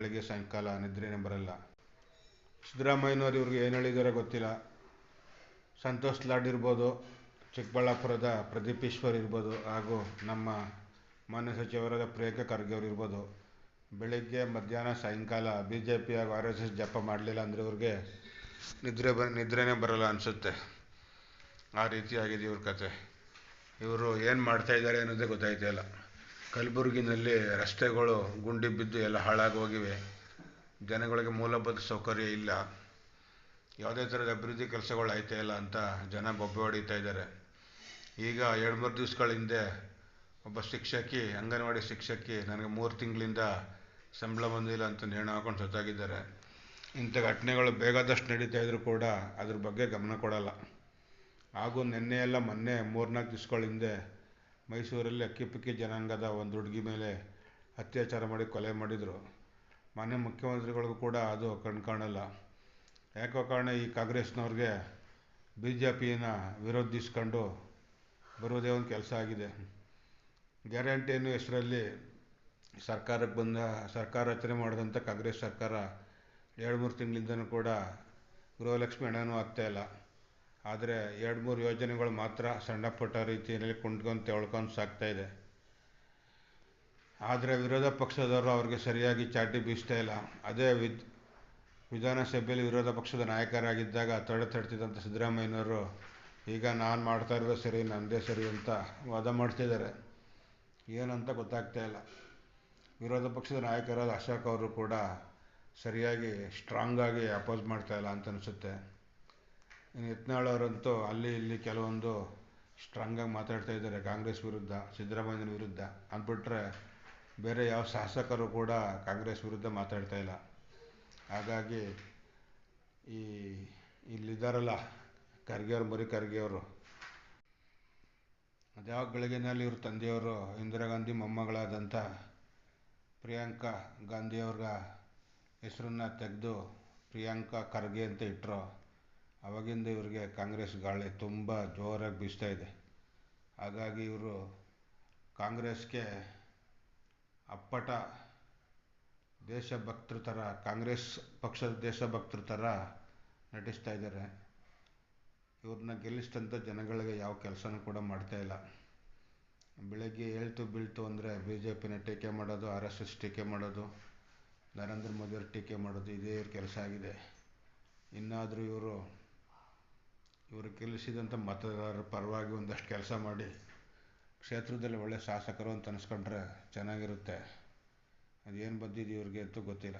ಬೆಳಗ್ಗೆ ಸಾಯಂಕಾಲ ನಿದ್ರೆನೇ ಬರಲ್ಲ ಸಿದ್ದರಾಮಯ್ಯನವ್ರು ಇವ್ರಿಗೆ ಏನು ಹೇಳಿದಾರೋ ಗೊತ್ತಿಲ್ಲ. ಸಂತೋಷ್ ಲಾಡ್ ಇರ್ಬೋದು, ಚಿಕ್ಕಬಳ್ಳಾಪುರದ ಪ್ರದೀಪ್ ಈಶ್ವರ್ ಇರ್ಬೋದು, ಹಾಗೂ ನಮ್ಮ ಮಾನ್ಯ ಸಚಿವರಾದ ಪ್ರಿಯಾಂಕಾ ಖರ್ಗೆ ಅವರು ಇರ್ಬೋದು. ಬೆಳಗ್ಗೆ ಮಧ್ಯಾಹ್ನ ಸಾಯಂಕಾಲ ಬಿ ಜೆ ಪಿ ಹಾಗೂ ಆರ್ ಎಸ್ ಎಸ್ ಜಪ ಮಾಡಲಿಲ್ಲ ಅಂದರೆ ಇವ್ರಿಗೆ ನಿದ್ರೆ ಬ, ನಿದ್ರೆನೇ ಬರಲ್ಲ ಅನಿಸುತ್ತೆ. ಆ ರೀತಿಯಾಗಿದೆ ಇವ್ರ ಕತೆ. ಇವರು ಏನು ಮಾಡ್ತಾಯಿದ್ದಾರೆ ಅನ್ನೋದೇ ಗೊತ್ತಾಯ್ತಾ ಇಲ್ಲ. ಕಲಬುರಗಿನಲ್ಲಿ ರಸ್ತೆಗಳು ಗುಂಡಿ ಬಿದ್ದು ಎಲ್ಲ ಹಾಳಾಗಿ ಹೋಗಿವೆ. ಜನಗಳಿಗೆ ಮೂಲಭೂತ ಸೌಕರ್ಯ ಇಲ್ಲ. ಯಾವುದೇ ಥರದ ಅಭಿವೃದ್ಧಿ ಕೆಲಸಗಳು ಆಯ್ತಾ ಇಲ್ಲ ಅಂತ ಜನ ಬೊಬ್ಬೆ ಹೊಡಿತಾ ಇದ್ದಾರೆ. ಈಗ ಎರಡು ಮೂರು ದಿವಸಗಳ ಹಿಂದೆ ಒಬ್ಬ ಶಿಕ್ಷಕಿ, ಅಂಗನವಾಡಿ ಶಿಕ್ಷಕಿ ನನಗೆ ಮೂರು ತಿಂಗಳಿಂದ ಸಂಬಳ ಬಂದಿಲ್ಲ ಅಂತ ನೇಣು ಹಾಕೊಂಡು ಸತ್ತಾಗಿದ್ದಾರೆ. ಇಂಥ ಘಟನೆಗಳು ಬೇಗದಷ್ಟು ನಡೀತಾ ಇದ್ರೂ ಕೂಡ ಅದ್ರ ಬಗ್ಗೆ ಗಮನ ಕೊಡಲ್ಲ. ಹಾಗೂ ನಿನ್ನೆ ಎಲ್ಲ ಮೊನ್ನೆ ಮೂರ್ನಾಲ್ಕು ದಿವ್ಸಗಳ ಹಿಂದೆ ಮೈಸೂರಲ್ಲಿ ಅಕ್ಕಿಪಿಕ್ಕಿ ಜನಾಂಗದ ಒಂದು ಹುಡುಗಿ ಮೇಲೆ ಅತ್ಯಾಚಾರ ಮಾಡಿ ಕೊಲೆ ಮಾಡಿದರು. ಮಾನ್ಯ ಮುಖ್ಯಮಂತ್ರಿಗಳಿಗೂ ಕೂಡ ಅದು ಕಣ್ಕಾಣಲ್ಲ ಯಾಕೋ ಕಾರಣ ಈ ಕಾಂಗ್ರೆಸ್ನವ್ರಿಗೆ ಬಿ ಜೆ ಪಿನ ವಿರೋಧಿಸ್ಕೊಂಡು ಬರೋದೇ ಒಂದು ಕೆಲಸ ಆಗಿದೆ. ಗ್ಯಾರಂಟಿ ಅನ್ನೋ ಹೆಸರಲ್ಲಿ ಸರ್ಕಾರಕ್ಕೆ ಬಂದ, ಸರ್ಕಾರ ರಚನೆ ಮಾಡಿದಂಥ ಕಾಂಗ್ರೆಸ್ ಸರ್ಕಾರ ಎರಡು, ಮೂರು ತಿಂಗಳಿಂದನೂ ಕೂಡ ಗೃಹಲಕ್ಷ್ಮಿ ಹಣನೂ ಆಗ್ತಾಯಿಲ್ಲ ಆದರೆ ಎರಡು ಮೂರು ಯೋಜನೆಗಳು ಮಾತ್ರ ಸಣ್ಣ ಪುಟ್ಟ ರೀತಿಯಲ್ಲಿ ಕುಂಟ್ಕೊಂಡು ತೆಳ್ಕೊಂಡು ಸಾಗ್ತಾಯಿದೆ ಆದರೆ ವಿರೋಧ ಪಕ್ಷದವರು ಅವ್ರಿಗೆ ಸರಿಯಾಗಿ ಚಾಟಿ ಬೀಸ್ತಾ ಇಲ್ಲ. ಅದೇ ವಿದ್, ವಿಧಾನಸಭೆಯಲ್ಲಿ ವಿರೋಧ ಪಕ್ಷದ ನಾಯಕರಾಗಿದ್ದಾಗ ತಡೆ ತಡ್ತಿದ್ದಂಥ ಸಿದ್ದರಾಮಯ್ಯನವರು, ಈಗ ನಾನು ಮಾಡ್ತಾ ಇರೋದು ಸರಿ ನನ್ನದೇ ಸರಿ ಅಂತ ವಾದ ಮಾಡ್ತಿದ್ದಾರೆ. ಏನಂತ ಗೊತ್ತಾಗ್ತಾ ಇಲ್ಲ. ವಿರೋಧ ಪಕ್ಷದ ನಾಯಕರಾದ ಅಶೋಕ್ ಅವರು ಕೂಡ ಸರಿಯಾಗಿ ಸ್ಟ್ರಾಂಗಾಗಿ ಅಪೋಸ್ ಮಾಡ್ತಾ ಇಲ್ಲ ಅಂತ ಅನಿಸುತ್ತೆ. ಇನ್ನು ಯತ್ನಾಳ್ ಅವರಂತೂ ಅಲ್ಲಿ ಇಲ್ಲಿ ಕೆಲವೊಂದು ಸ್ಟ್ರಾಂಗಾಗಿ ಮಾತಾಡ್ತಾ ಇದ್ದಾರೆ, ಕಾಂಗ್ರೆಸ್ ವಿರುದ್ಧ, ಸಿದ್ದರಾಮಯ್ಯನ ವಿರುದ್ಧ. ಅಂದ್ಬಿಟ್ರೆ ಬೇರೆ ಯಾವ ಶಾಸಕರು ಕೂಡ ಕಾಂಗ್ರೆಸ್ ವಿರುದ್ಧ ಮಾತಾಡ್ತಾ ಇಲ್ಲ. ಹಾಗಾಗಿ ಈ ಇಲ್ಲಿದ್ದಾರಲ್ಲ ಖರ್ಗೆ ಅವರು, ಮರಿ ಖರ್ಗೆ ಅವರು. ಅದ್ಯಾವ ಬೆಳಗ್ಗೆನಲ್ಲಿ ಇವ್ರ ತಂದೆಯವರು ಇಂದಿರಾ ಗಾಂಧಿ ಮೊಮ್ಮಗಳಾದಂಥ ಪ್ರಿಯಾಂಕಾ ಗಾಂಧಿಯವ್ರ ಹೆಸರನ್ನ ತೆಗೆದು ಪ್ರಿಯಾಂಕಾ ಖರ್ಗೆ ಅಂತ ಇಟ್ಟರು ಅವಾಗಿಂದ ಇವರಿಗೆ ಕಾಂಗ್ರೆಸ್ ಗಾಳಿ ತುಂಬ ಜೋರಾಗಿ ಬೀಸ್ತಾ ಇದೆ. ಹಾಗಾಗಿ ಇವರು ಕಾಂಗ್ರೆಸ್ಗೆ ಅಪ್ಪಟ ದೇಶಭಕ್ತರ ಥರ, ಕಾಂಗ್ರೆಸ್ ಪಕ್ಷದ ದೇಶಭಕ್ತರ ಥರ ನಟಿಸ್ತಾ ಇದ್ದಾರೆ. ಇವ್ರನ್ನ ಗೆಲ್ಲಿಸಿದಂಥ ಜನಗಳಿಗೆ ಯಾವ ಕೆಲಸನೂ ಕೂಡ ಮಾಡ್ತಾಯಿಲ್ಲ ಬೆಳಗ್ಗೆ ಏಳ್ತು ಬೀಳ್ತು ಅಂದರೆ ಬಿ ಜೆ ಪಿನ ಟೀಕೆ ಮಾಡೋದು, ಆರ್ ಎಸ್ ಎಸ್ ಟೀಕೆ ಮಾಡೋದು, ನರೇಂದ್ರ ಮೋದಿಯವ್ರ ಟೀಕೆ ಮಾಡೋದು, ಇದೇ ಇವ್ರ ಕೆಲಸ ಆಗಿದೆ. ಇನ್ನಾದರೂ ಇವರು ಇವರು ಗೆಲ್ಲಿಸಿದಂಥ ಮತದಾರರ ಪರವಾಗಿ ಒಂದಷ್ಟು ಕೆಲಸ ಮಾಡಿ ಕ್ಷೇತ್ರದಲ್ಲಿ ಒಳ್ಳೆಯ ಶಾಸಕರು ಅಂತ ಅನಿಸ್ಕೊಂಡ್ರೆ ಚೆನ್ನಾಗಿರುತ್ತೆ. ಅದೇನು ಬಂದಿದೆ ಇವ್ರಿಗೆ ಅಂತೂ ಗೊತ್ತಿಲ್ಲ.